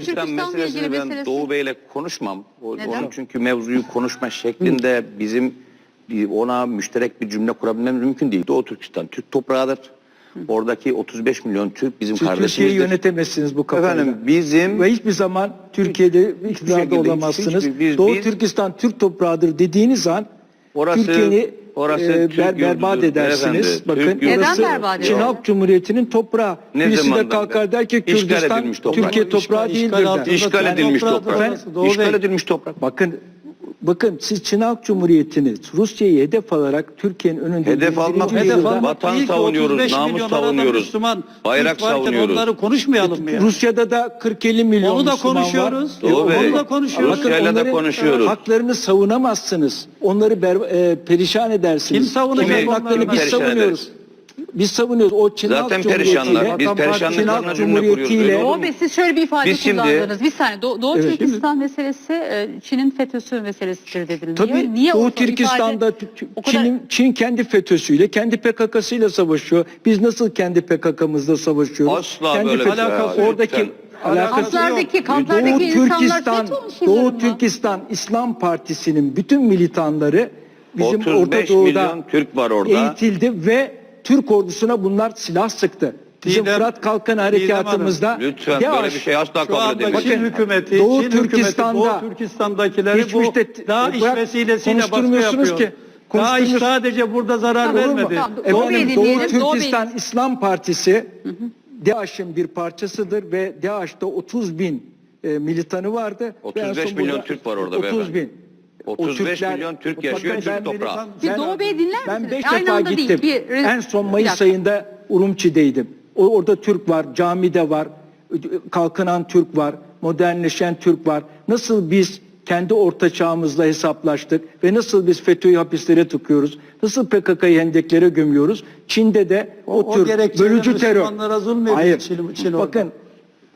İlgili meselesini ben meselesi. Doğu Bey'le konuşmam. O, Neden? onun çünkü mevzuyu konuşma şeklinde bizim bir ona müşterek bir cümle kurabilmemiz mümkün değil. Doğu Türkistan Türk toprağıdır. Oradaki 35 milyon Türk bizim Siz Türkiye'yi kardeşimizdir. yönetemezsiniz bu kafayla. Efendim bizim Ve hiçbir zaman Türkiye'de iktidarda şekilde, olamazsınız. hiçbir- biz- Doğu biz- Türkistan Türk toprağıdır dediğiniz an Orası- Türkiye'yi orası e, Türk ber, berbat edersiniz. beyefendi, Bakın Türk orası berbat Çin? Halk Cumhuriyeti'nin toprağı. Ne Birisi de kalkar der ki toprak. Türkiye toprağı İşgal- değildir işgal edilmiş toprak. İşgal edilmiş toprak. Bakın bakın siz Çin Halk Cumhuriyeti'ni Rusya'yı hedef alarak Türkiye'nin önünde Hedef 21. almak, hedef almak vatan değil ki, savunuyoruz, 35 namus milyon arada savunuyoruz, Müslüman, bayrak Türk varken savunuyoruz. Onları konuşmayalım mı ya? Rusya'da da 40-50 milyon Onu da Müslüman konuşuyoruz. var. Doğu Bey, onu da konuşuyoruz. Bakın Rusya'yla da onların konuşuyoruz. Haklarını savunamazsınız. Onları ber, e, perişan edersiniz. Kim savunacak onları? haklarını biz Perişan savunuyoruz. Biz savunuyoruz. O Çin Zaten perişanlar. Biz perişanlıklarına Çin cümle kuruyoruz. Öyle olur Doğu Bey siz şöyle bir ifade Biz şimdi- kullandınız. Bir saniye. Do- Doğu Evet. Türkistan meselesi e, Çin'in FETÖ'sü meselesidir dediniz. Tabii Niye, niye Doğu o Türkistan'da Çin'in Çin kendi FETÖ'süyle, kendi PKK'sıyla savaşıyor. Biz nasıl kendi PKK'mızla savaşıyoruz? Asla kendi böyle bir şey alakası yok. Oradaki Lütfen. alakası Kamplardaki, kamplardaki Doğu insanlar Türkistan, Doğu mı? Türkistan İslam Partisi'nin bütün militanları bizim 35 Orta Doğu'da milyon Türk var orada. eğitildi ve Türk ordusuna bunlar silah sıktı. Bizim Didem- Fırat Kalkan harekatımızda Lütfen DAEŞ, böyle bir şey asla Şu kabul edemeyiz. Çin Bakın, hükümeti, Doğu Çin Türkistan'da hükümeti, Doğu Türkistan'dakileri bu Geçmişte daha iş bırak, vesilesiyle baskı yapıyor. ki. Daha iş sadece burada zarar Tamam, vermedi. Tamam, Doğu Bey'i Efendim Doğu, dinleyelim. Doğu Türkistan İslam Partisi DAEŞ'in bir parçasıdır ve DAEŞ'te 30 bin e, militanı vardı. Ve 35 en son milyon burada Türk var orada 30 beyefendi. bin. O 35 milyon Türk yaşıyor Türk toprağı. Bir Doğu Bey dinler Ben misiniz? 5 Aynı defa anda değil, gittim. bir- en son Mayıs ayında Urumçi'deydim. O, orada Türk var, camide var, kalkınan Türk var, modernleşen Türk var. Nasıl biz kendi orta çağımızla hesaplaştık ve nasıl biz FETÖ'yü hapislere tıkıyoruz, nasıl PKK'yı hendeklere gömüyoruz. Çin'de de o, O- tür bölücü terör. Hayır. Çin- Çin orada. Bakın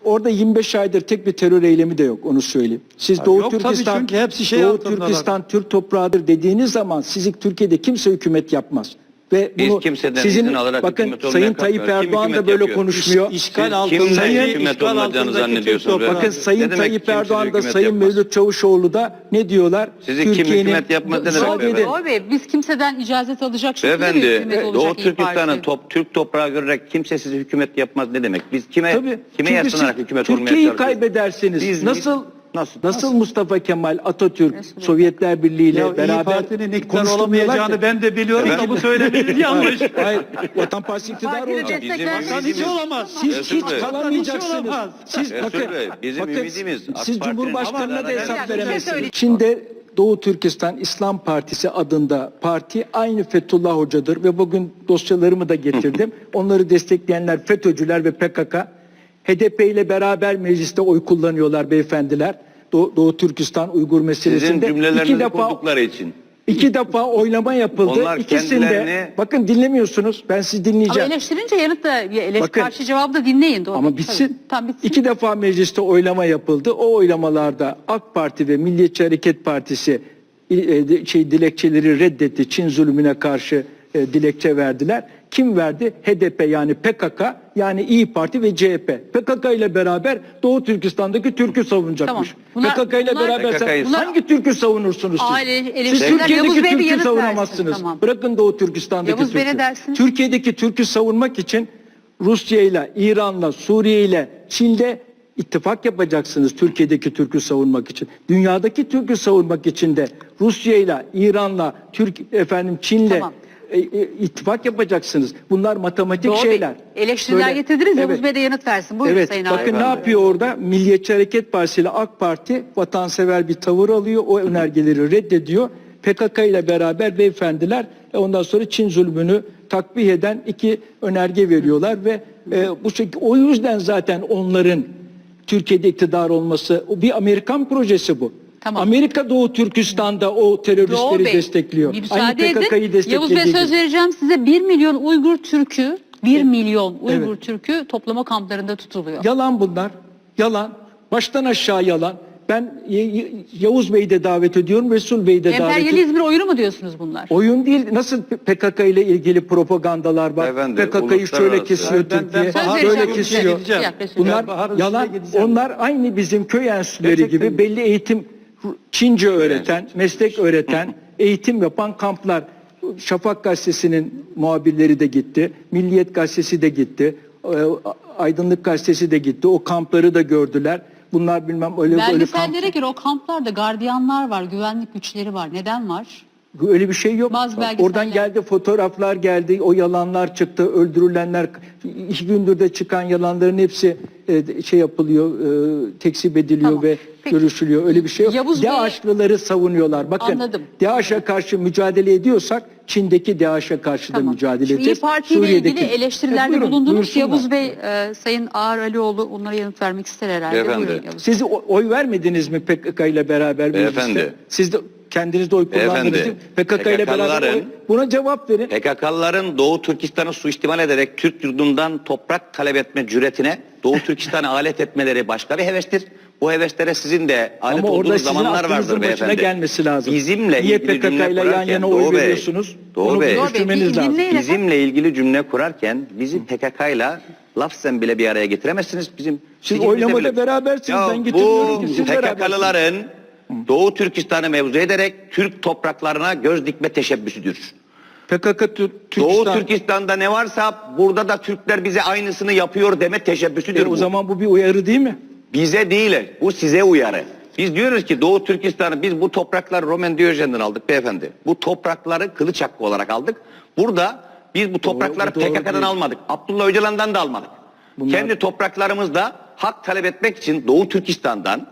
orada 25 aydır tek bir terör eylemi de yok onu söyleyeyim. Siz Ha, Doğu yok Türkistan, hepsi şey Doğu. Türkistan Türk toprağıdır dediğiniz zaman sizi Türkiye'de kimse hükümet yapmaz. Ve Biz bunu kimseden sizin izin alarak bakın Sayın Tayyip Erdoğan da böyle yapıyor? konuşmuyor. İş- işgal Siz altında- kimden Sayın- hükümet altındaki zannediyorsunuz? Bakın? Sayın Tayyip Erdoğan da Sayın yapmaz? Mevlüt Çavuşoğlu da ne diyorlar? Sizi kim hükümet yapmaz ne demek Bey biz kimseden icazet alacak şekilde bir Beyefendi hükümet olacak Doğu Türkistan'ın top, Türk toprağı görerek kimse sizi hükümet yapmaz ne demek? Biz kime Tabii. kime yaslanarak hükümet olmaya Türkiye'yi çalışıyoruz? kaybedersiniz. Biz- nasıl, Nasıl? nasıl Mustafa Kemal, Atatürk, Nasıl? Sovyetler Birliği ile beraber ki. ben de biliyorum da Efendim? bu söylediğiniz yanlış. Hayır, Vatan Partisi iktidar olacak. Bizim Vatan hiç olamaz. Siz hiç Bey. kalamayacaksınız. Siz bakın, Bey, bizim bakın, ümidimiz AK siz Cumhurbaşkanına da hesap şey veremezsiniz. Çin'de Doğu Türkistan İslam Partisi adında parti aynı Fethullah Hoca'dır ve bugün dosyalarımı da getirdim. Onları destekleyenler FETÖ'cüler ve PKK. HDP ile beraber mecliste oy kullanıyorlar beyefendiler. Doğu, Doğu Türkistan Uygur meselesinde. İki cümlelerinizi defa kurdukları için. İki defa oylama yapıldı. Onlar İkisinde kendilerini- bakın dinlemiyorsunuz. Ben sizi Ama dinleyeceğim. eleştirince yanıt da eleş, Bakın- karşı cevabı da dinleyin. Doğru. Ama bitsin. Tamam bitsin. İki defa mecliste oylama yapıldı. O oylamalarda AK Parti ve Milliyetçi Hareket Partisi e, de- şey dilekçeleri reddetti. Çin zulmüne karşı e, dilekçe verdiler. Kim verdi? HDP yani PKK yani İyi Parti ve CHP. PKK ile beraber Doğu Türkistan'daki Türk'ü savunacakmış. Tamam. Bunlar- PKK ile bunlar- beraber sen PKK'yı hangi Türk'ü savunursunuz siz? Aile siz eleştiriler, Yavuz Türkiye'deki Bey bir Türk'ü yanıt savunamazsınız. versin, tamam. Bırakın Doğu Türkistan'daki Yavuz Türk'ü. dersin? Türkiye'deki Türk'ü savunmak için Rusya ile, İran'la, Suriye ile, Çin'le ittifak yapacaksınız Türkiye'deki Türk'ü savunmak için. Dünyadaki Türk'ü savunmak için de Rusya ile, İran'la, Türk efendim Çin'le Tamam. E, e, ittifak yapacaksınız. Bunlar matematik Bey, şeyler. eleştiriler Böyle- getirdiniz. Yavuz Evet. Bey de yanıt versin. Buyurun Evet, Sayın bakın Ağabey. ne yapıyor orada? Milliyetçi Hareket Partisi ile AK Parti vatansever bir tavır alıyor. O önergeleri reddediyor. PKK ile beraber beyefendiler e, ondan sonra Çin zulmünü takbih eden iki önerge veriyorlar ve e, bu şekilde o yüzden zaten onların Türkiye'de iktidar olması bir Amerikan projesi bu. Tamam. Amerika Doğu Türkistan'da o Doğu teröristleri Bey, destekliyor. Bir Aynı müsaade PKK'yı edin. Yavuz Bey söz vereceğim size 1 milyon Uygur Türk'ü 1 milyon Uygur Evet. Türk'ü toplama kamplarında tutuluyor. Yalan bunlar. Yalan. Baştan aşağı yalan. Ben Yavuz Bey'i de davet ediyorum, Resul Bey'i de davet ediyorum. Emperyalizmin oyunu mu diyorsunuz bunlar? Oyun değil. Nasıl PKK ile ilgili propagandalar var? PKK'yı şöyle kesiyor Ben- ben Türkiye, Bahar böyle Hoca'ya kesiyor. gideceğim. Yaklaşık. Bunlar Ben yalan. Onlar aynı bizim köy enstitüleri gibi belli eğitim Çince öğreten, meslek öğreten, eğitim yapan kamplar. Şafak gazetesinin muhabirleri de gitti. Milliyet gazetesi de gitti. e, Aydınlık gazetesi de gitti. O kampları da gördüler. Bunlar bilmem öyle böyle kamp. Belgesellere göre o kamplarda gardiyanlar var, güvenlik güçleri var. Neden var? Öyle bir şey yok. Bazı belgeseller- Oradan geldi fotoğraflar geldi, o yalanlar çıktı, öldürülenler, iki gündür de çıkan yalanların hepsi e, şey yapılıyor, e, tekzip ediliyor Tamam. ve Peki. görüşülüyor. Öyle bir şey yok. Yavuz Bey- DAEŞ'lıları savunuyorlar. Bakın Anladım. DAEŞ'e karşı mücadele ediyorsak Çin'deki DAEŞ'e karşı da Tamam. mücadele Şimdi İYİ edeceğiz. Parti ile Suriye'deki- ilgili eleştirilerde E, buyurun, bulundunuz. buyursunlar. Yavuz Bey, e, Sayın Ağar Alioğlu onlara yanıt vermek ister herhalde. Beyefendi. Buyurun. Siz oy vermediniz mi PKK ile beraber? Beyefendi. Siz de kendiniz de oy kullandınız? PKK ile beraber oy- buna cevap verin. PKK'lıların Doğu Türkistan'ı suistimal ederek Türk yurdundan toprak talep etme cüretine Doğu Türkistan'ı alet etmeleri başka bir hevestir. Bu heveslere sizin de alet Ama olduğunuz sizin zamanlar vardır beyefendi. gelmesi lazım. Bizimle Niye ilgili PKK cümle ile yan yana oy Doğu veriyorsunuz? Doğu Onu Bey, Doğu Bey, lazım. bizimle ilgili cümle kurarken bizi PKK'yla lafzen bile bir araya getiremezsiniz. Bizim Siz oylamada bile- berabersiniz, Ya ben getirmiyorum bu ki, siz berabersiniz. PKK'lıların Doğu Türkistan'ı mevzu ederek Türk topraklarına göz dikme teşebbüsüdür. PKK Tür- Doğu Türkistan. Türkistan'da ne varsa burada da Türkler bize aynısını yapıyor deme teşebbüsüdür E, bu. o zaman bu bir uyarı değil mi? Bize değil, bu size uyarı. Biz diyoruz ki Doğu Türkistan'ı biz bu toprakları Roman Diyojen'den aldık beyefendi. Bu toprakları kılıç hakkı olarak aldık. Burada biz bu toprakları bu doğru PKK'dan değil. almadık. Abdullah Öcalan'dan da almadık. Bunlar- Kendi topraklarımızda hak talep etmek için Doğu Türkistan'dan,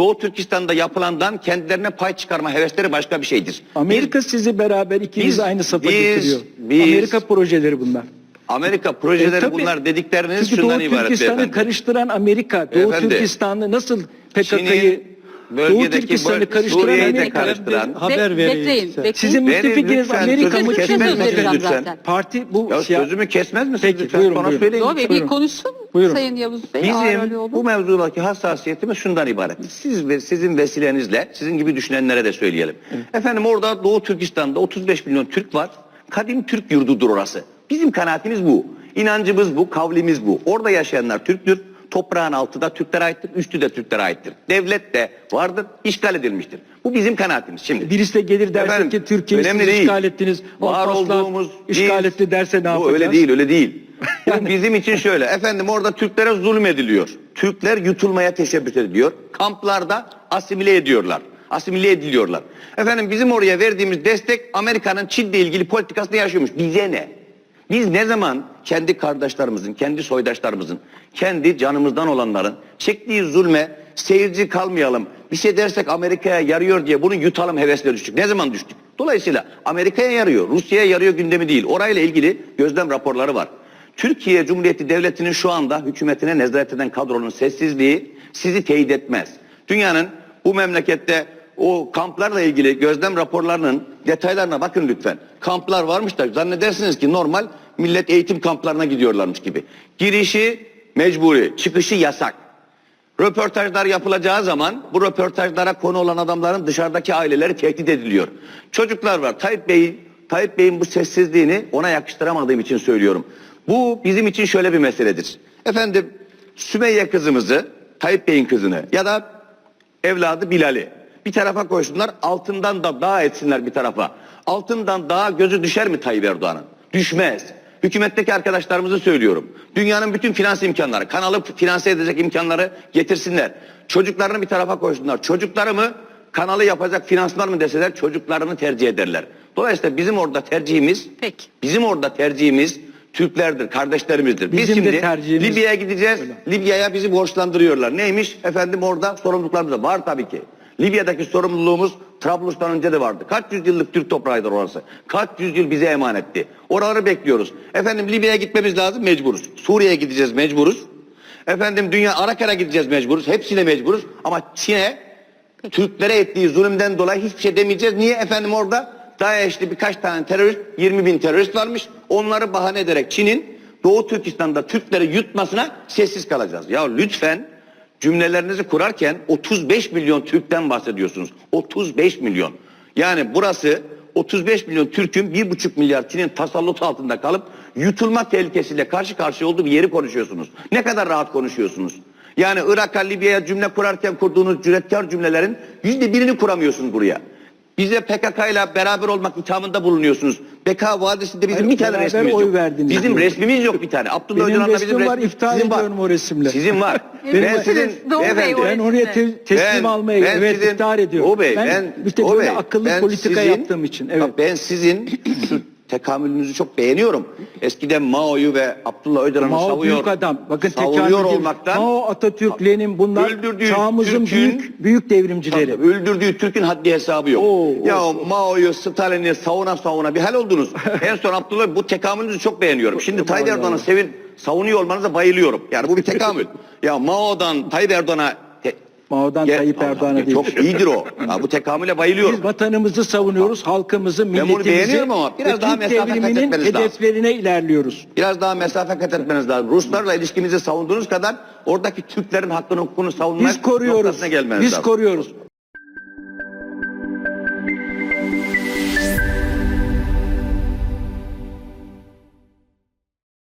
Doğu Türkistan'da yapılandan kendilerine pay çıkarma hevesleri başka bir şeydir. Amerika sizi beraber ikiniz biz- aynı safa biz- getiriyor. biz- Amerika projeleri bunlar. Amerika projeleri E, tabii. bunlar dedikleriniz şundan Doğu ibaret Türkistan'ı karıştıran Amerika, Doğu Beyefendi, Türkistan'ı nasıl PKK'yı, Doğu Türkistan'ı böl- karıştıran Suriye'yi de Amerika. karıştıran- Haber Be- vereyim bekleyin, size. bekleyin. Sizin Verin müttefikiniz lütfen, Amerika sözümü mı? Kesmez söz misiniz lütfen? zaten. Parti bu Ya siya- sözümü kesmez misiniz Peki, lütfen? buyurun, Sonra buyurun. söyleyin. Doğu Bey bir Buyurun. konuşsun Buyurun. Sayın Yavuz Bey. Ağar Bizim Alioğlu. bu mevzudaki hassasiyetimiz şundan ibaret. Siz ve sizin vesilenizle sizin gibi düşünenlere de söyleyelim. Efendim orada Doğu Türkistan'da 35 milyon Türk var. Kadim Türk yurdudur orası. Bizim kanaatimiz bu. İnancımız bu, kavlimiz bu. Orada yaşayanlar Türktür. Toprağın altı da Türklere aittir, üstü de Türklere aittir. Devlet de vardır, işgal edilmiştir. Bu bizim kanaatimiz. Şimdi Birisi de gelir derse Efendim, ki Türkiye'yi siz değil. işgal ettiniz. Var olduğumuz işgal biz- etti derse ne Bu yapacağız? öyle değil, öyle değil. Bu bizim için şöyle. Efendim orada Türklere zulüm ediliyor. Türkler yutulmaya teşebbüs ediliyor. Kamplarda asimile ediyorlar. Asimile ediliyorlar. Efendim bizim oraya verdiğimiz destek Amerika'nın Çin'le ilgili politikasını yaşıyormuş. Bize ne? Biz ne zaman kendi kardeşlerimizin, kendi soydaşlarımızın, kendi canımızdan olanların çektiği zulme seyirci kalmayalım. Bir şey dersek Amerika'ya yarıyor diye bunu yutalım hevesle düştük. Ne zaman düştük? Dolayısıyla Amerika'ya yarıyor, Rusya'ya yarıyor gündemi değil. Orayla ilgili gözlem raporları var. Türkiye Cumhuriyeti Devleti'nin şu anda hükümetine nezaret eden kadronun sessizliği sizi teyit etmez. Dünyanın bu memlekette o kamplarla ilgili gözlem raporlarının detaylarına bakın lütfen. Kamplar varmış da zannedersiniz ki normal millet eğitim kamplarına gidiyorlarmış gibi. Girişi mecburi, çıkışı yasak. Röportajlar yapılacağı zaman bu röportajlara konu olan adamların dışarıdaki aileleri tehdit ediliyor. Çocuklar var. Tayyip Bey'in Tayyip Bey'in bu sessizliğini ona yakıştıramadığım için söylüyorum. Bu bizim için şöyle bir meseledir. Efendim Sümeyye kızımızı, Tayyip Bey'in kızını ya da evladı Bilal'i bir tarafa koysunlar altından da dağ etsinler bir tarafa. Altından dağa gözü düşer mi Tayyip Erdoğan'ın? Düşmez. Hükümetteki arkadaşlarımızı söylüyorum. Dünyanın bütün finans imkanları, kanalı finanse edecek imkanları getirsinler. Çocuklarını bir tarafa koysunlar. Çocuklarımı kanalı yapacak finansman mı deseler çocuklarını tercih ederler. Dolayısıyla bizim orada tercihimiz, Peki. bizim orada tercihimiz Türklerdir, kardeşlerimizdir. Biz Bizim de şimdi tercihimiz- Libya'ya gideceğiz. Libya'ya bizi borçlandırıyorlar. Neymiş? Efendim orada sorumluluklarımız var tabii ki. Libya'daki sorumluluğumuz Trablus'tan önce de vardı. Kaç yüzyıllık Türk toprağıdır orası. Kaç yüzyıl bize emanetti. Oraları bekliyoruz. Efendim Libya'ya gitmemiz lazım mecburuz. Suriye'ye gideceğiz mecburuz. Efendim dünya Arakan'a gideceğiz mecburuz. Hepsine mecburuz. Ama Çin'e Türklere ettiği zulümden dolayı hiçbir şey demeyeceğiz. Niye efendim orada DAEŞ'li birkaç tane terörist, 20 bin terörist varmış. Onları bahane ederek Çin'in Doğu Türkistan'da Türkleri yutmasına sessiz kalacağız. Ya lütfen cümlelerinizi kurarken 35 milyon Türk'ten bahsediyorsunuz. 35 milyon. Yani burası 35 milyon Türk'ün 1,5 milyar Çin'in tasallutu altında kalıp yutulma tehlikesiyle karşı karşıya olduğu bir yeri konuşuyorsunuz. Ne kadar rahat konuşuyorsunuz. Yani Irak'a, Libya'ya cümle kurarken kurduğunuz cüretkar cümlelerin yüzde birini kuramıyorsunuz buraya. Bize PKK ile beraber olmak ithamında bulunuyorsunuz. Beka Vadisi'nde bizim Hayır, bir tane resmimiz oy yok. verdiniz Bizim diyor. resmimiz yok bir tane. Abdullah Öcalan'la bizim var, resmi- iftihar sizin var. ediyorum o resimle. Sizin var. Evet, ben sizin beyefendi. Ben oraya te- teslim Ben- almaya ben evet sizin- iftihar ediyorum. O bey, ben, ben, işte o böyle bey, akıllı ben politika sizin- yaptığım için. Evet. Ben sizin şu tekamülünüzü çok beğeniyorum. Eskiden Mao'yu ve Abdullah Öcalan'ı Mao savuyor. büyük adam. Bakın edeyim. olmaktan Mao, Atatürk, Lenin bunlar çağımızın Türk'ün- büyük büyük devrimcileri. Tabii, öldürdüğü Türk'ün haddi hesabı yok. Oo, ya Mao'yu, Stalin'i savuna savuna bir hal oldunuz. en son Abdullah bu tekamülünüzü çok beğeniyorum. Şimdi Tayyip Erdoğan'ı sevin, savunuyor olmanıza bayılıyorum. Yani bu bir tekamül. ya Mao'dan Tayyip Erdoğan'a Mao'dan Gel- Tayyip Erdoğan'a değil. Çok iyidir o. Ya bu tekamüle bayılıyorum. Biz vatanımızı savunuyoruz, halkımızı, milletimizi ama biraz ve daha Türk mesafe devriminin etmeniz lazım. hedeflerine ilerliyoruz. Biraz daha mesafe kat etmeniz lazım. Ruslarla ilişkimizi savunduğunuz kadar oradaki Türklerin hakkını hukukunu savunmak Biz koruyoruz. noktasına gelmeniz Biz lazım. koruyoruz.